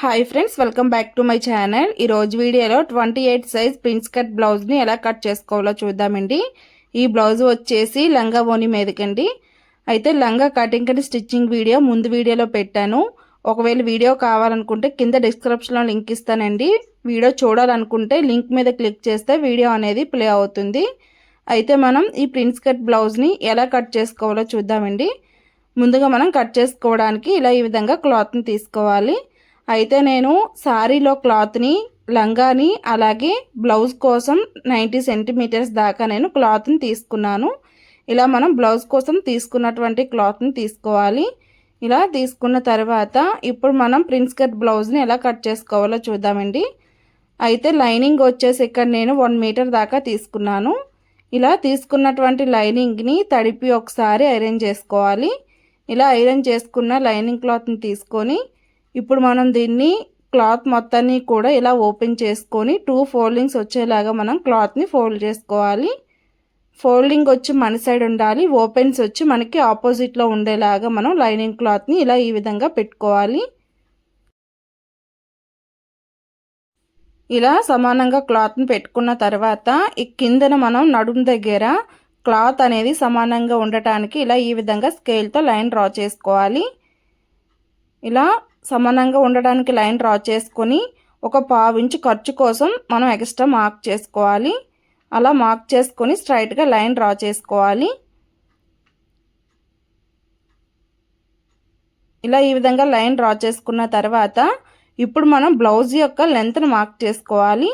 Hi friends welcome back to my channel ఈ రోజు వీడియోలో twenty eight size prince cut బ్లౌజ్ని ఎలా కట్ చేసుకోవాలో చూద్దామండి. ఈ బ్లౌజ్ వచ్చేసి లంగా ఓని మీదకండి. అయితే లంగా కటింగ్ అండ్ స్టిచ్చింగ్ వీడియో ముందు వీడియోలో పెట్టాను. ఒకవేళ వీడియో కావాలనుకుంటే కింద డిస్క్రిప్షన్లో లింక్ ఇస్తానండి. వీడియో చూడాలనుకుంటే లింక్ మీద క్లిక్ చేస్తే వీడియో అనేది ప్లే అవుతుంది. అయితే మనం ఈ ప్రిన్స్ కట్ బ్లౌజ్ని ఎలా కట్ చేసుకోవాలో చూద్దామండి. ముందుగా మనం కట్ చేసుకోవడానికి ఇలా ఈ విధంగా క్లాత్ని తీసుకోవాలి. అయితే నేను శారీలో క్లాత్ని లంగాని అలాగే బ్లౌజ్ కోసం నైంటీ సెంటీమీటర్స్ దాకా నేను క్లాత్ని తీసుకున్నాను. ఇలా మనం బ్లౌజ్ కోసం తీసుకున్నటువంటి క్లాత్ని తీసుకోవాలి. ఇలా తీసుకున్న తర్వాత ఇప్పుడు మనం ప్రిన్స్ కట్ బ్లౌజ్ని ఎలా కట్ చేసుకోవాలో చూద్దామండి. అయితే లైనింగ్ వచ్చేసి ఇక్కడ నేను వన్ మీటర్ దాకా తీసుకున్నాను. ఇలా తీసుకున్నటువంటి లైనింగ్ని తడిపి ఒకసారి ఐరన్ చేసుకోవాలి. ఇలా ఐరన్ చేసుకున్న లైనింగ్ క్లాత్ని తీసుకొని ఇప్పుడు మనం దీన్ని క్లాత్ మొత్తాన్ని కూడా ఇలా ఓపెన్ చేసుకొని టూ ఫోల్డింగ్స్ వచ్చేలాగా మనం క్లాత్ని ఫోల్డ్ చేసుకోవాలి. ఫోల్డింగ్ వచ్చి మన సైడ్ ఉండాలి. ఓపెన్స్ వచ్చి మనకి ఆపోజిట్లో ఉండేలాగా మనం లైనింగ్ క్లాత్ని ఇలా ఈ విధంగా పెట్టుకోవాలి. ఇలా సమానంగా క్లాత్ని పెట్టుకున్న తర్వాత ఈ కిందన మనం నడుము దగ్గర క్లాత్ అనేది సమానంగా ఉండటానికి ఇలా ఈ విధంగా స్కేల్తో లైన్ డ్రా చేసుకోవాలి. ఇలా సమానంగా ఉండడానికి లైన్ డ్రా చేసుకొని ఒక పావించి ఖర్చు కోసం మనం ఎక్స్ట్రా మార్క్ చేసుకోవాలి. అలా మార్క్ చేసుకొని స్ట్రైట్గా లైన్ డ్రా చేసుకోవాలి. ఇలా ఈ విధంగా లైన్ డ్రా చేసుకున్న తర్వాత ఇప్పుడు మనం బ్లౌజ్ యొక్క లెంత్ను మార్క్ చేసుకోవాలి.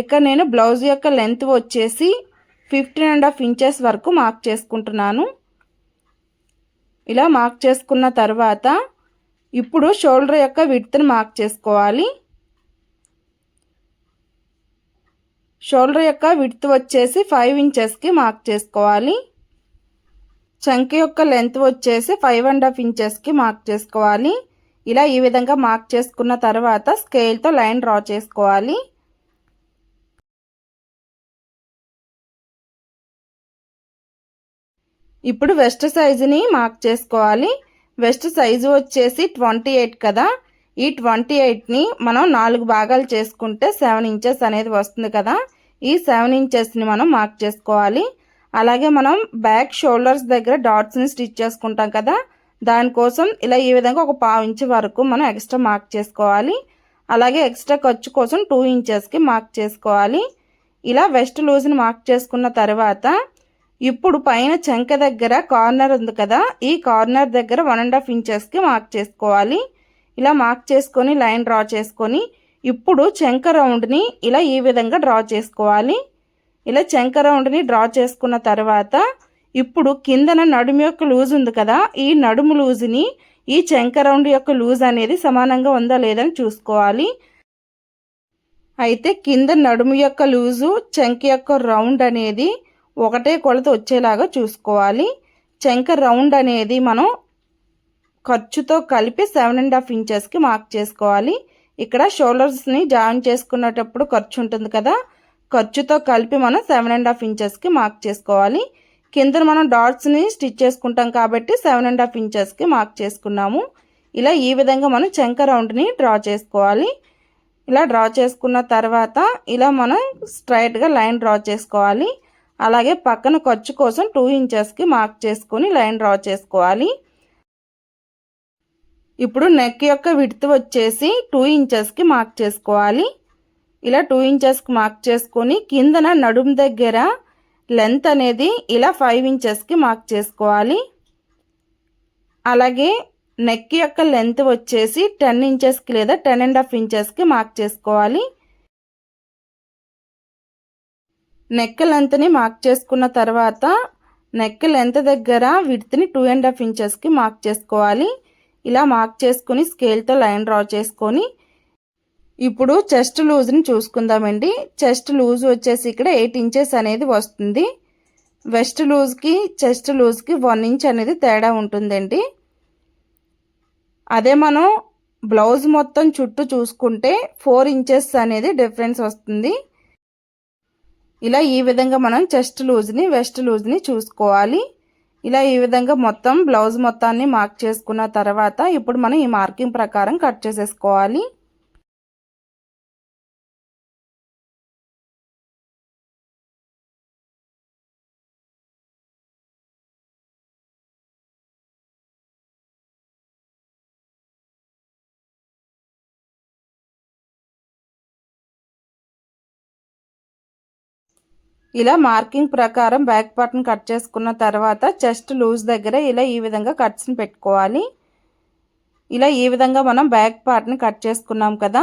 ఇక్కడ నేను బ్లౌజ్ యొక్క లెంత్ వచ్చేసి ఫిఫ్టీన్ అండ్ హాఫ్ ఇంచెస్ వరకు మార్క్ చేసుకుంటున్నాను. ఇలా మార్క్ చేసుకున్న తర్వాత ఇప్పుడు షోల్డర్ యొక్క విడ్త్ని మార్క్ చేసుకోవాలి. షోల్డర్ యొక్క విడ్త్ వచ్చేసి ఫైవ్ ఇంచెస్కి మార్క్ చేసుకోవాలి. చంక యొక్క లెంత్ వచ్చేసి ఫైవ్ అండ్ హాఫ్ ఇంచెస్కి మార్క్ చేసుకోవాలి. ఇలా ఈ విధంగా మార్క్ చేసుకున్న తర్వాత స్కేల్తో లైన్ డ్రా చేసుకోవాలి. ఇప్పుడు వెస్ట్ సైజుని మార్క్ చేసుకోవాలి. వెస్ట్ సైజు వచ్చేసి ట్వంటీ ఎయిట్ కదా. ఈ ట్వంటీ ఎయిట్ని మనం నాలుగు భాగాలు చేసుకుంటే సెవెన్ ఇంచెస్ అనేది వస్తుంది కదా. ఈ సెవెన్ ఇంచెస్ని మనం మార్క్ చేసుకోవాలి. అలాగే మనం బ్యాక్ షోల్డర్స్ దగ్గర డాట్స్ని స్టిచ్ చేసుకుంటాం కదా. దానికోసం ఇలా ఈ విధంగా ఒక పావు ఇంచ్ వరకు మనం ఎక్స్ట్రా మార్క్ చేసుకోవాలి. అలాగే ఎక్స్ట్రా ఖర్చు కోసం టూ ఇంచెస్కి మార్క్ చేసుకోవాలి. ఇలా వెస్ట్ లూజ్ని మార్క్ చేసుకున్న తర్వాత ఇప్పుడు పైన చెంక దగ్గర కార్నర్ ఉంది కదా ఈ కార్నర్ దగ్గర వన్ అండ్ హాఫ్ ఇంచెస్కి మార్క్ చేసుకోవాలి. ఇలా మార్క్ చేసుకొని లైన్ డ్రా చేసుకొని ఇప్పుడు చెంక రౌండ్ని ఇలా ఈ విధంగా డ్రా చేసుకోవాలి. ఇలా చెంక రౌండ్ని డ్రా చేసుకున్న తర్వాత ఇప్పుడు కిందన నడుము యొక్క లూజ్ ఉంది కదా ఈ నడుము లూజ్ని ఈ చెంక రౌండ్ యొక్క లూజ్ అనేది సమానంగా ఉందా లేదని చూసుకోవాలి. అయితే కింద నడుము యొక్క లూజు చెంక యొక్క రౌండ్ అనేది ఒకటే కొలత వచ్చేలాగా చూసుకోవాలి. చెంక రౌండ్ అనేది మనం ఖర్చుతో కలిపి సెవెన్ అండ్ హాఫ్ ఇంచెస్కి మార్క్ చేసుకోవాలి. ఇక్కడ షోల్డర్స్ని జాయిన్ చేసుకునేటప్పుడు ఖర్చు ఉంటుంది కదా. ఖర్చుతో కలిపి మనం సెవెన్ అండ్ హాఫ్ ఇంచెస్కి మార్క్ చేసుకోవాలి. కింద మనం డాట్స్ని స్టిచ్ చేసుకుంటాం కాబట్టి సెవెన్ అండ్ హాఫ్ ఇంచెస్కి మార్క్ చేసుకున్నాము. ఇలా ఈ విధంగా మనం చెంక రౌండ్ని డ్రా చేసుకోవాలి. ఇలా డ్రా చేసుకున్న తర్వాత ఇలా మనం స్ట్రైట్గా లైన్ డ్రా చేసుకోవాలి. అలాగే పక్కన ఖర్చు కోసం టూ ఇంచెస్కి మార్క్ చేసుకొని లైన్ డ్రా చేసుకోవాలి. ఇప్పుడు నెక్ యొక్క విడ్త్ వచ్చేసి టూ ఇంచెస్కి మార్క్ చేసుకోవాలి. ఇలా టూ ఇంచెస్కి మార్క్ చేసుకొని కిందన నడుము దగ్గర లెంత్ అనేది ఇలా ఫైవ్ ఇంచెస్కి మార్క్ చేసుకోవాలి. అలాగే నెక్ యొక్క లెంత్ వచ్చేసి టెన్ ఇంచెస్కి లేదా టెన్ అండ్ హాఫ్ ఇంచెస్కి మార్క్ చేసుకోవాలి. నెక్ లెంత్ని మార్క్ చేసుకున్న తర్వాత నెక్ లెంత్ దగ్గర విడ్త్ని టూ అండ్ హాఫ్ ఇంచెస్కి మార్క్ చేసుకోవాలి. ఇలా మార్క్ చేసుకుని స్కేల్తో లైన్ డ్రా చేసుకొని ఇప్పుడు చెస్ట్ లూజ్ని చూసుకుందామండి. చెస్ట్ లూజ్ వచ్చేసి ఇక్కడ ఎయిట్ ఇంచెస్ అనేది వస్తుంది. వెస్ట్ లూజ్కి చెస్ట్ లూజ్కి వన్ ఇంచ్ అనేది తేడా ఉంటుందండి. అదే మనం బ్లౌజ్ మొత్తం చుట్టూ చూసుకుంటే ఫోర్ ఇంచెస్ అనేది డిఫరెన్స్ వస్తుంది. ఇలా ఈ విధంగా మనం చెస్ట్ లూజ్ని వెస్ట్ లూజ్ని చూసుకోవాలి. ఇలా ఈ విధంగా మొత్తం బ్లౌజ్ మొత్తాన్ని మార్క్ చేసుకున్న తర్వాత ఇప్పుడు మనం ఈ మార్కింగ్ ప్రకారం కట్ చేసేసుకోవాలి. ఇలా మార్కింగ్ ప్రకారం బ్యాక్ పార్ట్ని కట్ చేసుకున్న తర్వాత చెస్ట్ లూజ్ దగ్గర ఇలా ఈ విధంగా కట్స్ని పెట్టుకోవాలి. ఇలా ఈ విధంగా మనం బ్యాక్ పార్ట్ని కట్ చేసుకున్నాం కదా.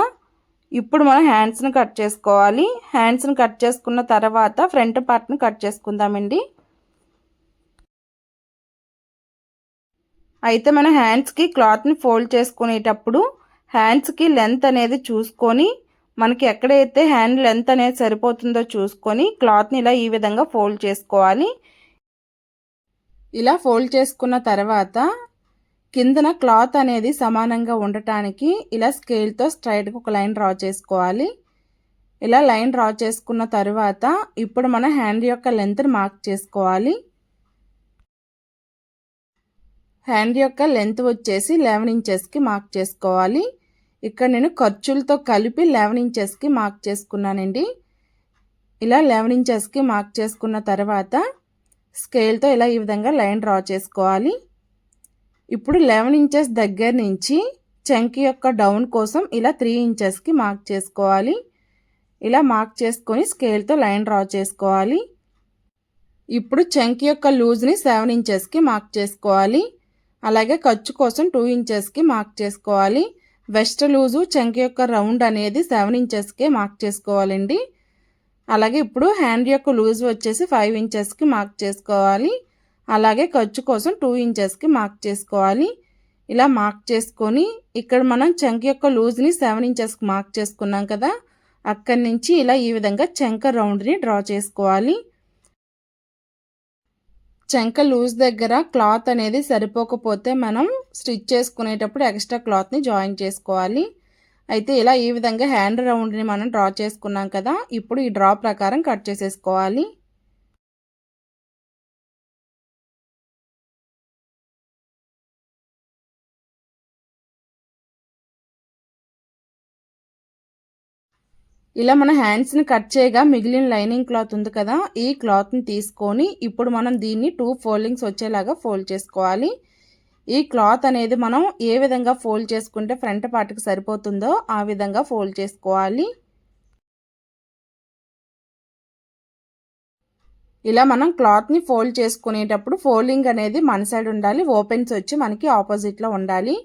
ఇప్పుడు మనం హ్యాండ్స్ని కట్ చేసుకోవాలి. హ్యాండ్స్ని కట్ చేసుకున్న తర్వాత ఫ్రంట్ పార్ట్ని కట్ చేసుకుందామండి. అయితే మన హ్యాండ్స్కి క్లాత్ని ఫోల్డ్ చేసుకునేటప్పుడు హ్యాండ్స్కి లెంత్ అనేది చూసుకొని మనకి ఎక్కడైతే హ్యాండ్ లెంత్ అనేది సరిపోతుందో చూసుకొని క్లాత్ని ఇలా ఈ విధంగా ఫోల్డ్ చేసుకోవాలి. ఇలా ఫోల్డ్ చేసుకున్న తర్వాత కిందన క్లాత్ అనేది సమానంగా ఉండటానికి ఇలా స్కేల్తో స్ట్రైట్గా ఒక లైన్ డ్రా చేసుకోవాలి. ఇలా లైన్ డ్రా చేసుకున్న తర్వాత ఇప్పుడు మన హ్యాండ్ యొక్క లెంత్ని మార్క్ చేసుకోవాలి. హ్యాండ్ యొక్క లెంత్ వచ్చేసి లెవెన్ ఇంచెస్కి మార్క్ చేసుకోవాలి. ఇక్కడ నేను ఖర్చులతో కలిపి లెవెన్ ఇంచెస్కి మార్క్ చేసుకున్నానండి. ఇలా లెవెన్ ఇంచెస్కి మార్క్ చేసుకున్న తర్వాత స్కేల్తో ఇలా ఈ విధంగా లైన్ డ్రా చేసుకోవాలి. ఇప్పుడు లెవెన్ ఇంచెస్ దగ్గర నుంచి చంకి యొక్క డౌన్ కోసం ఇలా త్రీ ఇంచెస్కి మార్క్ చేసుకోవాలి. ఇలా మార్క్ చేసుకొని స్కేల్తో లైన్ డ్రా చేసుకోవాలి. ఇప్పుడు చంకి యొక్క లూజ్ని సెవెన్ ఇంచెస్కి మార్క్ చేసుకోవాలి. అలాగే ఖర్చు కోసం టూ ఇంచెస్కి మార్క్ చేసుకోవాలి. వెస్ట్ లూజు చంక యొక్క రౌండ్ అనేది సెవెన్ ఇంచెస్కే మార్క్ చేసుకోవాలండి. అలాగే ఇప్పుడు హ్యాండ్ యొక్క లూజ్ వచ్చేసి ఫైవ్ ఇంచెస్కి మార్క్ చేసుకోవాలి. అలాగే ఖర్చు కోసం టూ ఇంచెస్కి మార్క్ చేసుకోవాలి. ఇలా మార్క్ చేసుకొని ఇక్కడ మనం చెంక యొక్క లూజ్ని సెవెన్ ఇంచెస్కి మార్క్ చేసుకున్నాం కదా. అక్కడి నుంచి ఇలా ఈ విధంగా చెంక రౌండ్ని డ్రా చేసుకోవాలి. చెంక లూజ్ దగ్గర క్లాత్ అనేది సరిపోకపోతే మనం స్టిచ్ చేసుకునేటప్పుడు ఎక్స్ట్రా క్లాత్ని జాయిన్ చేసుకోవాలి. అయితే ఇలా ఈ విధంగా హ్యాండ్ రౌండ్ని మనం డ్రా చేసుకున్నాం కదా ఇప్పుడు ఈ డ్రా ప్రకారం కట్ చేసేసుకోవాలి. ఇలా మన హ్యాండ్స్ని కట్ చేయగా మిగిలిన లైనింగ్ క్లాత్ ఉంది కదా ఈ క్లాత్ని తీసుకొని ఇప్పుడు మనం దీన్ని టూ ఫోల్డింగ్స్ వచ్చేలాగా ఫోల్డ్ చేసుకోవాలి. ఈ క్లాత్ అనేది మనం ఏ విధంగా ఫోల్డ్ చేసుకుంటే ఫ్రంట్ పార్ట్కి సరిపోతుందో ఆ విధంగా ఫోల్డ్ చేసుకోవాలి. ఇలా మనం క్లాత్ని ఫోల్డ్ చేసుకునేటప్పుడు ఫోల్డింగ్ అనేది మన సైడ్ ఉండాలి ఓపెన్స్ వచ్చి మనకి ఆపోజిట్లో ఉండాలి.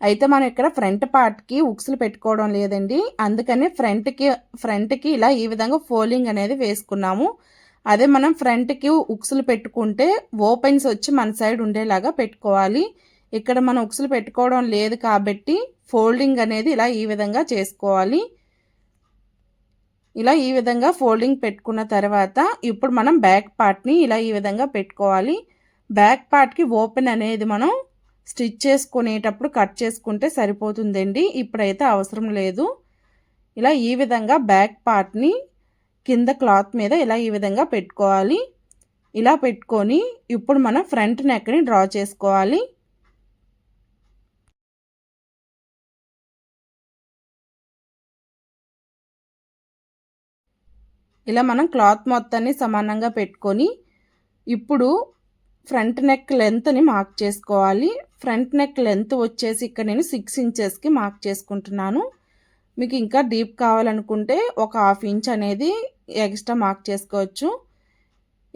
అయితే మనం ఇక్కడ ఫ్రంట్ పార్ట్కి ఉక్సులు పెట్టుకోవడం లేదండి. అందుకని ఫ్రంట్కి ఫ్రంట్కి ఇలా ఈ విధంగా ఫోల్డింగ్ అనేది వేసుకున్నాము. అదే మనం ఫ్రంట్కి ఉక్సులు పెట్టుకుంటే ఓపెన్స్ వచ్చి మన సైడ్ ఉండేలాగా పెట్టుకోవాలి. ఇక్కడ మనం ఉక్సులు పెట్టుకోవడం లేదు కాబట్టి ఫోల్డింగ్ అనేది ఇలా ఈ విధంగా చేసుకోవాలి. ఇలా ఈ విధంగా ఫోల్డింగ్ పెట్టుకున్న తర్వాత ఇప్పుడు మనం బ్యాక్ పార్ట్ని ఇలా ఈ విధంగా పెట్టుకోవాలి. బ్యాక్ పార్ట్కి ఓపెన్ అనేది మనం స్టిచ్ చేసుకునేటప్పుడు కట్ చేసుకుంటే సరిపోతుందండి. ఇప్పుడైతే అవసరం లేదు. ఇలా ఈ విధంగా బ్యాక్ పార్ట్ని కింద క్లాత్ మీద ఇలా ఈ విధంగా పెట్టుకోవాలి. ఇలా పెట్టుకొని ఇప్పుడు మనం ఫ్రంట్ నెక్ని డ్రా చేసుకోవాలి. ఇలా మనం క్లాత్ మొత్తాన్ని సమానంగా పెట్టుకొని ఇప్పుడు ఫ్రంట్ నెక్ లెంత్ని మార్క్ చేసుకోవాలి. ఫ్రంట్ నెక్ లెంత్ వచ్చేసి ఇక్కడ నేను సిక్స్ ఇంచెస్కి మార్క్ చేసుకుంటున్నాను. మీకు ఇంకా డీప్ కావాలనుకుంటే ఒక హాఫ్ ఇంచ్ అనేది ఎక్స్ట్రా మార్క్ చేసుకోవచ్చు.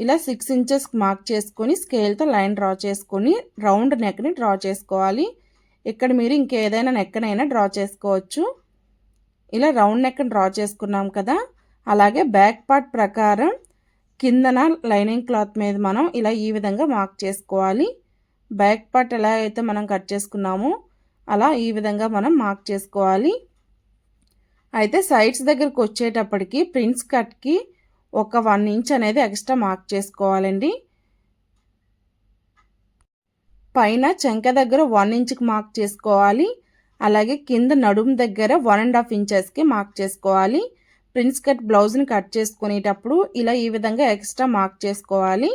ఇలా సిక్స్ ఇంచెస్కి మార్క్ చేసుకొని స్కేల్తో లైన్ డ్రా చేసుకొని రౌండ్ నెక్ని డ్రా చేసుకోవాలి. ఇక్కడ మీరు ఇంకేదైనా నెక్కనైనా డ్రా చేసుకోవచ్చు. ఇలా రౌండ్ నెక్ని డ్రా చేసుకున్నాం కదా. అలాగే బ్యాక్ పార్ట్ ప్రకారం కిందన లైనింగ్ క్లాత్ మీద మనం ఇలా ఈ విధంగా మార్క్ చేసుకోవాలి. బ్యాక్ పార్ట్ ఎలా అయితే మనం కట్ చేసుకున్నామో అలా ఈ విధంగా మనం మార్క్ చేసుకోవాలి. అయితే సైడ్స్ దగ్గరకు వచ్చేటప్పటికి ప్రిన్స్ కట్కి ఒక వన్ ఇంచ్ అనేది ఎక్స్ట్రా మార్క్ చేసుకోవాలండి. పైన చెంక దగ్గర వన్ ఇంచ్కి మార్క్ చేసుకోవాలి. అలాగే కింద నడుము దగ్గర వన్ అండ్ హాఫ్ ఇంచెస్కి మార్క్ చేసుకోవాలి. ప్రిన్స్ కట్ బ్లౌజ్ని కట్ చేసుకునేటప్పుడు ఇలా ఈ విధంగా ఎక్స్ట్రా మార్క్ చేసుకోవాలి.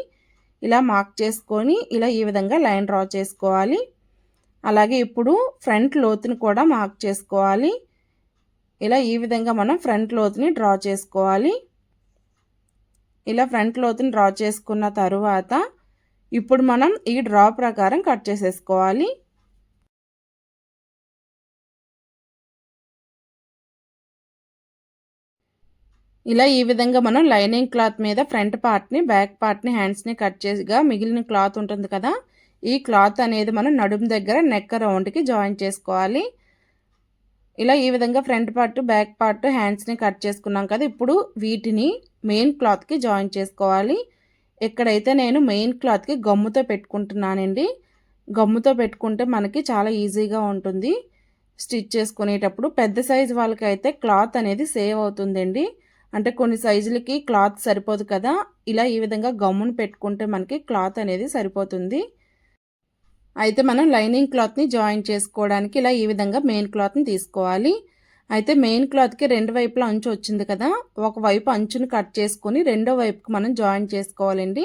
ఇలా మార్క్ చేసుకొని ఇలా ఈ విధంగా లైన్ డ్రా చేసుకోవాలి. అలాగే ఇప్పుడు ఫ్రంట్ లోతుని కూడా మార్క్ చేసుకోవాలి. ఇలా ఈ విధంగా మనం ఫ్రంట్ లోతుని డ్రా చేసుకోవాలి. ఇలా ఫ్రంట్ లోతుని డ్రా చేసుకున్న తరువాత ఇప్పుడు మనం ఈ డ్రా ప్రకారం కట్ చేసేసుకోవాలి. ఇలా ఈ విధంగా మనం లైనింగ్ క్లాత్ మీద ఫ్రంట్ పార్ట్ని బ్యాక్ పార్ట్ని హ్యాండ్స్ని కట్ చేసిగా మిగిలిన క్లాత్ ఉంటుంది కదా ఈ క్లాత్ అనేది మనం నడుము దగ్గర నెక్ రౌండ్కి జాయిన్ చేసుకోవాలి. ఇలా ఈ విధంగా ఫ్రంట్ పార్ట్ బ్యాక్ పార్ట్ హ్యాండ్స్ని కట్ చేసుకున్నాం కదా ఇప్పుడు వీటిని మెయిన్ క్లాత్కి జాయిన్ చేసుకోవాలి. ఎక్కడైతే నేను మెయిన్ క్లాత్కి గమ్ముతో పెట్టుకుంటున్నానండి. గమ్ముతో పెట్టుకుంటే మనకి చాలా ఈజీగా ఉంటుంది. స్టిచ్ చేసుకునేటప్పుడు పెద్ద సైజు వాళ్ళకైతే క్లాత్ అనేది సేవ్ అవుతుందండి. అంటే కొన్ని సైజులకి క్లాత్ సరిపోదు కదా. ఇలా ఈ విధంగా గమ్మును పెట్టుకుంటే మనకి క్లాత్ అనేది సరిపోతుంది. అయితే మనం లైనింగ్ క్లాత్ని జాయిన్ చేసుకోవడానికి ఇలా ఈ విధంగా మెయిన్ క్లాత్ని తీసుకోవాలి. అయితే మెయిన్ క్లాత్కి రెండు వైపులా అంచు వచ్చింది కదా. ఒక వైపు అంచును కట్ చేసుకొని రెండో వైపుకి మనం జాయిన్ చేసుకోవాలండి.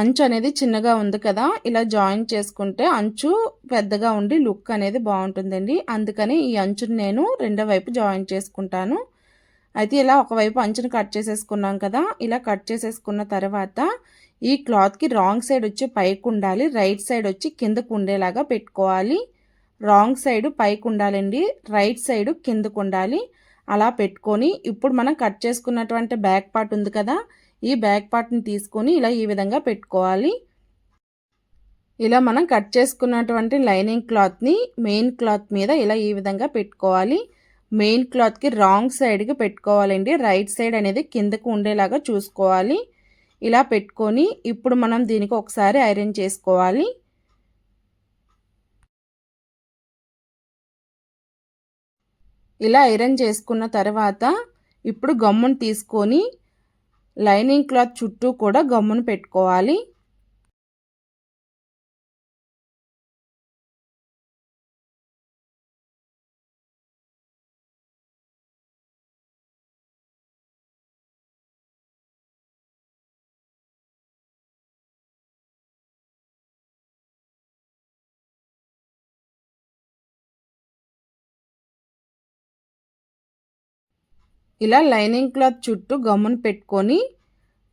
అంచు అనేది చిన్నగా ఉంది కదా. ఇలా జాయిన్ చేసుకుంటే అంచు పెద్దగా ఉండి లుక్ అనేది బాగుంటుందండి. అందుకని ఈ అంచుని నేను రెండో వైపు జాయిన్ చేసుకుంటాను. అయితే ఇలా ఒకవైపు అంచును కట్ చేసేసుకున్నాం కదా ఇలా కట్ చేసేసుకున్న తర్వాత ఈ క్లాత్కి రాంగ్ సైడ్ వచ్చి పైకి ఉండాలి రైట్ సైడ్ వచ్చి కిందకు ఉండేలాగా పెట్టుకోవాలి. రాంగ్ సైడ్ పైకి ఉండాలండి రైట్ సైడ్ కిందకు ఉండాలి. అలా పెట్టుకొని ఇప్పుడు మనం కట్ చేసుకున్నటువంటి బ్యాక్ పార్ట్ ఉంది కదా ఈ బ్యాక్ పార్ట్ని తీసుకొని ఇలా ఈ విధంగా పెట్టుకోవాలి. ఇలా మనం కట్ చేసుకున్నటువంటి లైనింగ్ క్లాత్ని మెయిన్ క్లాత్ మీద ఇలా ఈ విధంగా పెట్టుకోవాలి. మెయిన్ క్లాత్కి రాంగ్ సైడ్కి పెట్టుకోవాలండి. రైట్ సైడ్ అనేది కిందకు ఉండేలాగా చూసుకోవాలి. ఇలా పెట్టుకొని ఇప్పుడు మనం దీనికి ఒకసారి ఐరన్ చేసుకోవాలి. ఇలా ఐరన్ చేసుకున్న తర్వాత ఇప్పుడు గమ్మును తీసుకొని లైనింగ్ క్లాత్ చుట్టూ కూడా గమ్మును పెట్టుకోవాలి. ఇలా లైనింగ్ క్లాత్ చుట్టూ గమ్మును పెట్టుకొని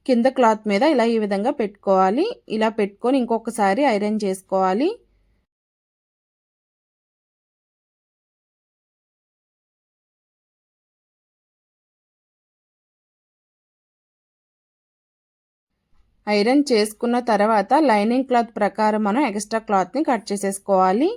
కింద క్లాత్ మీద ఇలా ఈ విధంగా పెట్టుకోవాలి. ఇలా పెట్టుకొని ఇంకొకసారి ఐరన్ చేసుకోవాలి. ఐరన్ చేసుకున్న తర్వాత లైనింగ్ క్లాత్ ప్రకారం మనం ఎక్స్ట్రా క్లాత్ని కట్ చేసేసుకోవాలి.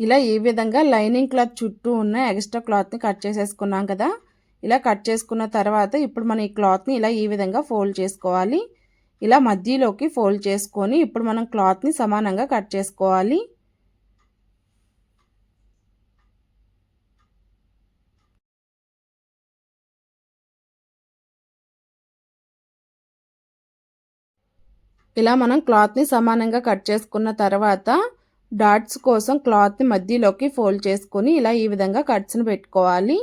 ఇలా ఈ విధంగా లైనింగ్ క్లాత్ చుట్టూ ఉన్న ఎక్స్ట్రా క్లాత్ని కట్ చేసేసుకున్నాం కదా. ఇలా కట్ చేసుకున్న తర్వాత ఇప్పుడు మనం ఈ క్లాత్ని ఇలా ఈ విధంగా ఫోల్డ్ చేసుకోవాలి. ఇలా మధ్యలోకి ఫోల్డ్ చేసుకొని ఇప్పుడు మనం క్లాత్ని సమానంగా కట్ చేసుకోవాలి. ఇలా మనం క్లాత్ని సమానంగా కట్ చేసుకున్న తర్వాత డాట్స్ కోసం క్లాత్ని మధ్యలోకి ఫోల్డ్ చేసుకొని ఇలా ఈ విధంగా కట్స్ని పెట్టుకోవాలి.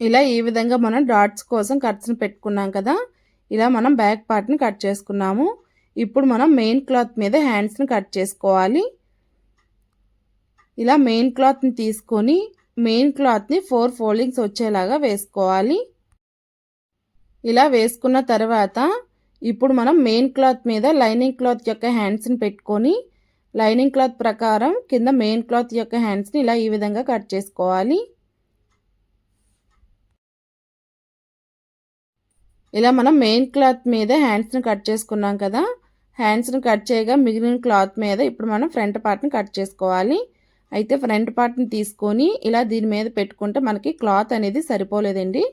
ఇలా ఈ విధంగా మనం డాట్స్ కోసం కట్స్ని పెట్టుకున్నాం కదా ఇలా మనం బ్యాక్ పార్ట్ని కట్ చేసుకున్నాము. ఇప్పుడు మనం మెయిన్ క్లాత్ మీద హ్యాండ్స్ని కట్ చేసుకోవాలి. ఇలా మెయిన్ క్లాత్ని తీసుకొని మెయిన్ క్లాత్ని ఫోర్ ఫోల్డింగ్స్ వచ్చేలాగా వేసుకోవాలి. ఇలా వేసుకున్న తర్వాత ఇప్పుడు మనం మెయిన్ క్లాత్ మీద లైనింగ్ క్లాత్ యొక్క హ్యాండ్స్ని పెట్టుకొని లైనింగ్ క్లాత్ ప్రకారం కింద మెయిన్ క్లాత్ యొక్క హ్యాండ్స్ని ఇలా ఈ విధంగా కట్ చేసుకోవాలి. ఇలా మనం మెయిన్ క్లాత్ మీద హ్యాండ్స్ని కట్ చేసుకున్నాం కదా హ్యాండ్స్ని కట్ చేయగా మిగిలిన క్లాత్ మీద ఇప్పుడు మనం ఫ్రంట్ పార్ట్ని కట్ చేసుకోవాలి. అయితే ఫ్రంట్ పార్ట్ని తీసుకొని ఇలా దీని మీద పెట్టుకుంటే మనకి క్లాత్ అనేది సరిపోలేదండి.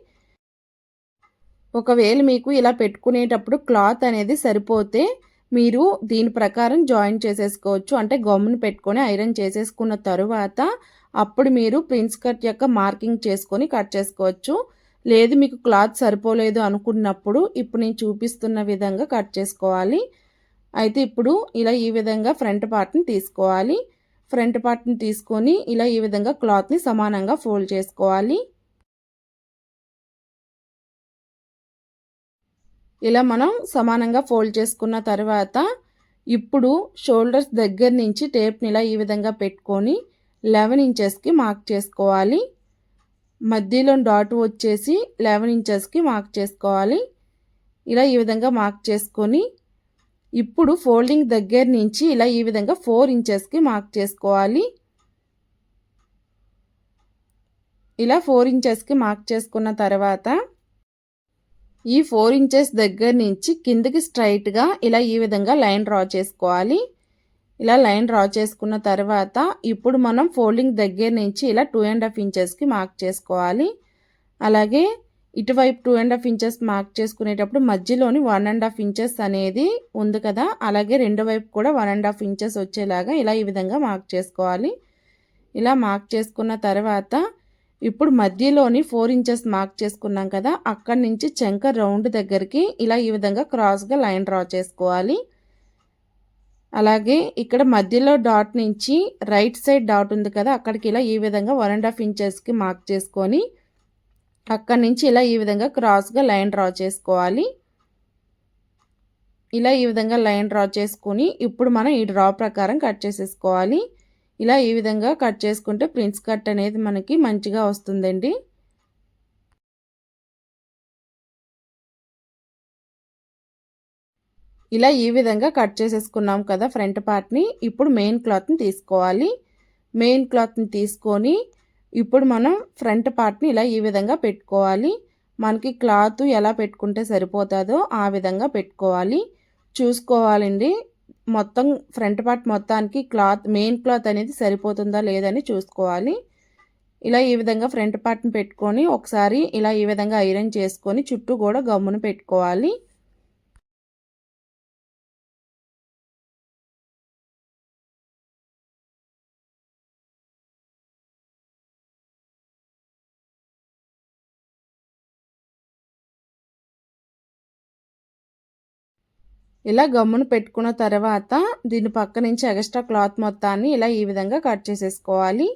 ఒకవేళ మీకు ఇలా పెట్టుకునేటప్పుడు క్లాత్ అనేది సరిపోతే మీరు దీని ప్రకారం జాయిన్ చేసేసుకోవచ్చు. అంటే గమ్మును పెట్టుకొని ఐరన్ చేసేసుకున్న తరువాత అప్పుడు మీరు ప్రిన్స్ కట్ యొక్క మార్కింగ్ చేసుకొని కట్ చేసుకోవచ్చు. లేదు మీకు క్లాత్ సరిపోలేదు అనుకున్నప్పుడు ఇప్పుడు నేను చూపిస్తున్న విధంగా కట్ చేసుకోవాలి. అయితే ఇప్పుడు ఇలా ఈ విధంగా ఫ్రంట్ పార్ట్ని తీసుకోవాలి. ఫ్రంట్ పార్ట్ని తీసుకొని ఇలా ఈ విధంగా క్లాత్ని సమానంగా ఫోల్డ్ చేసుకోవాలి. ఇలా మనం సమానంగా ఫోల్డ్ చేసుకున్న తర్వాత ఇప్పుడు షోల్డర్స్ దగ్గర నుంచి టేప్ని ఇలా ఈ విధంగా పెట్టుకొని లెవెన్ ఇంచెస్కి మార్క్ చేసుకోవాలి. మధ్యలో డాట్ వచ్చేసి లెవెన్ ఇంచెస్కి మార్క్ చేసుకోవాలి. ఇలా ఈ విధంగా మార్క్ చేసుకొని ఇప్పుడు ఫోల్డింగ్ దగ్గర నుంచి ఇలా ఈ విధంగా ఫోర్ ఇంచెస్కి మార్క్ చేసుకోవాలి. ఇలా ఫోర్ ఇంచెస్కి మార్క్ చేసుకున్న తర్వాత ఈ ఫోర్ ఇంచెస్ దగ్గర నుంచి కిందకి స్ట్రైట్గా ఇలా ఈ విధంగా లైన్ డ్రా చేసుకోవాలి. ఇలా లైన్ డ్రా చేసుకున్న తర్వాత ఇప్పుడు మనం ఫోల్డింగ్ దగ్గర నుంచి ఇలా టూ అండ్ హాఫ్ ఇంచెస్కి మార్క్ చేసుకోవాలి. అలాగే ఇటువైపు two and half inches mark చేసుకునేటప్పుడు మధ్యలోని వన్ అండ్ హాఫ్ ఇంచెస్ అనేది ఉంది కదా. అలాగే రెండు వైపు కూడా వన్ అండ్ హాఫ్ ఇంచెస్ వచ్చేలాగా ఇలా ఈ విధంగా మార్క్ చేసుకోవాలి. ఇలా మార్క్ చేసుకున్న తర్వాత ఇప్పుడు మధ్యలోని ఫోర్ ఇంచెస్ మార్క్ చేసుకున్నాం కదా అక్కడి నుంచి చెంక రౌండ్ దగ్గరికి ఇలా ఈ విధంగా క్రాస్గా లైన్ డ్రా చేసుకోవాలి. అలాగే ఇక్కడ మధ్యలో డాట్ నుంచి రైట్ సైడ్ డాట్ ఉంది కదా అక్కడికి ఇలా ఈ విధంగా వన్ అండ్ హాఫ్ ఇంచెస్కి మార్క్ చేసుకొని అక్కడి నుంచి ఇలా ఈ విధంగా క్రాస్గా లైన్ డ్రా చేసుకోవాలి. ఇలా ఈ విధంగా లైన్ డ్రా చేసుకొని ఇప్పుడు మనం ఈ డ్రా ప్రకారం కట్ చేసేసుకోవాలి. ఇలా ఈ విధంగా కట్ చేసుకుంటే ప్రిన్స్ కట్ అనేది మనకి మంచిగా వస్తుందండి. ఇలా ఈ విధంగా కట్ చేసేసుకున్నాం కదా ఫ్రంట్ పార్ట్ని. ఇప్పుడు మెయిన్ క్లాత్ని తీసుకోవాలి. మెయిన్ క్లాత్ని తీసుకొని ఇప్పుడు మనం ఫ్రంట్ పార్ట్ని ఇలా ఈ విధంగా పెట్టుకోవాలి. మనకి క్లాత్ ఎలా పెట్టుకుంటే సరిపోతుందో ఆ విధంగా పెట్టుకోవాలి. చూసుకోవాలండి. మొత్తం ఫ్రంట్ పార్ట్ మొత్తానికి క్లాత్ మెయిన్ క్లాత్ అనేది సరిపోతుందా లేదని చూసుకోవాలి. ఇలా ఈ విధంగా ఫ్రంట్ పార్ట్ని పెట్టుకొని ఒకసారి ఇలా ఈ విధంగా ఐరన్ చేసుకొని చుట్టూ కూడా గమ్మును పెట్టుకోవాలి. ఇలా గమ్మును పెట్టుకున్న తర్వాత దీని పక్క నుంచి ఎక్స్ట్రా క్లాత్ మొత్తాన్ని ఇలా ఈ విధంగా కట్ చేసేసుకోవాలి.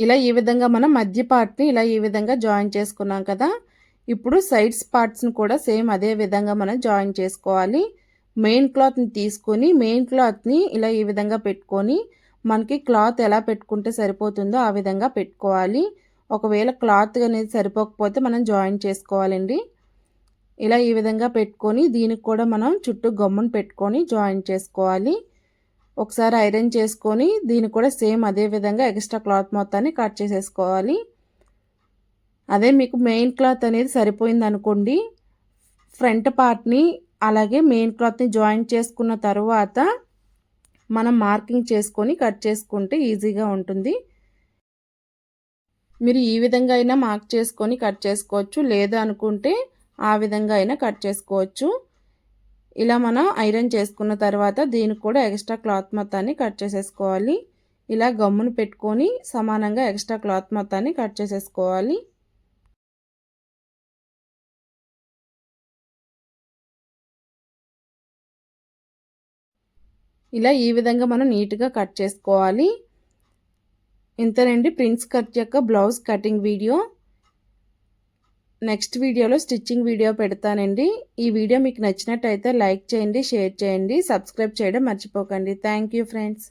ఇలా ఈ విధంగా మనం మధ్య పార్ట్ని ఇలా ఈ విధంగా జాయిన్ చేసుకున్నాం కదా. ఇప్పుడు సైడ్స్ పార్ట్స్ని కూడా సేమ్ అదే విధంగా మనం జాయిన్ చేసుకోవాలి. మెయిన్ క్లాత్ని తీసుకొని మెయిన్ క్లాత్ని ఇలా ఈ విధంగా పెట్టుకొని మనకి క్లాత్ ఎలా పెట్టుకుంటే సరిపోతుందో ఆ విధంగా పెట్టుకోవాలి. ఒకవేళ క్లాత్ అనేది సరిపోకపోతే మనం జాయిన్ చేసుకోవాలండి. ఇలా ఈ విధంగా పెట్టుకొని దీనికి కూడా మనం చుట్టూ గమ్మును పెట్టుకొని జాయిన్ చేసుకోవాలి. ఒకసారి ఐరన్ చేసుకొని దీనికి కూడా సేమ్ అదే విధంగా ఎక్స్ట్రా క్లాత్ మొత్తాన్ని కట్ చేసేసుకోవాలి. అదే మీకు మెయిన్ క్లాత్ అనేది సరిపోయింది అనుకోండి ఫ్రంట్ పార్ట్ని అలాగే మెయిన్ క్లాత్ని జాయిన్ చేసుకున్న తర్వాత మనం మార్కింగ్ చేసుకొని కట్ చేసుకుంటే ఈజీగా ఉంటుంది. మీరు ఈ విధంగా అయినా మార్క్ చేసుకొని కట్ చేసుకోవచ్చు. లేదు అనుకుంటే ఆ విధంగా అయినా కట్ చేసుకోవచ్చు. ఇలా మనం ఐరన్ చేసుకున్న తర్వాత దీనికి కూడా ఎక్స్ట్రా క్లాత్ మొత్తాన్ని కట్ చేసేసుకోవాలి. ఇలా గమ్మును పెట్టుకొని సమానంగా ఎక్స్ట్రా క్లాత్ మొత్తాన్ని కట్ చేసేసుకోవాలి. ఇలా ఈ విధంగా మనం నీట్గా కట్ చేసుకోవాలి. ఇంతేనండి ప్రిన్స్ కట్ యొక్క బ్లౌజ్ కటింగ్ వీడియో. నెక్స్ట్ వీడియోలో స్టిచ్చింగ్ వీడియో పెడతానండి. ఈ వీడియో మీకు నచ్చినట్టయితే లైక్ చేయండి షేర్ చేయండి సబ్స్క్రైబ్ చేయడం మర్చిపోకండి. Thank friends.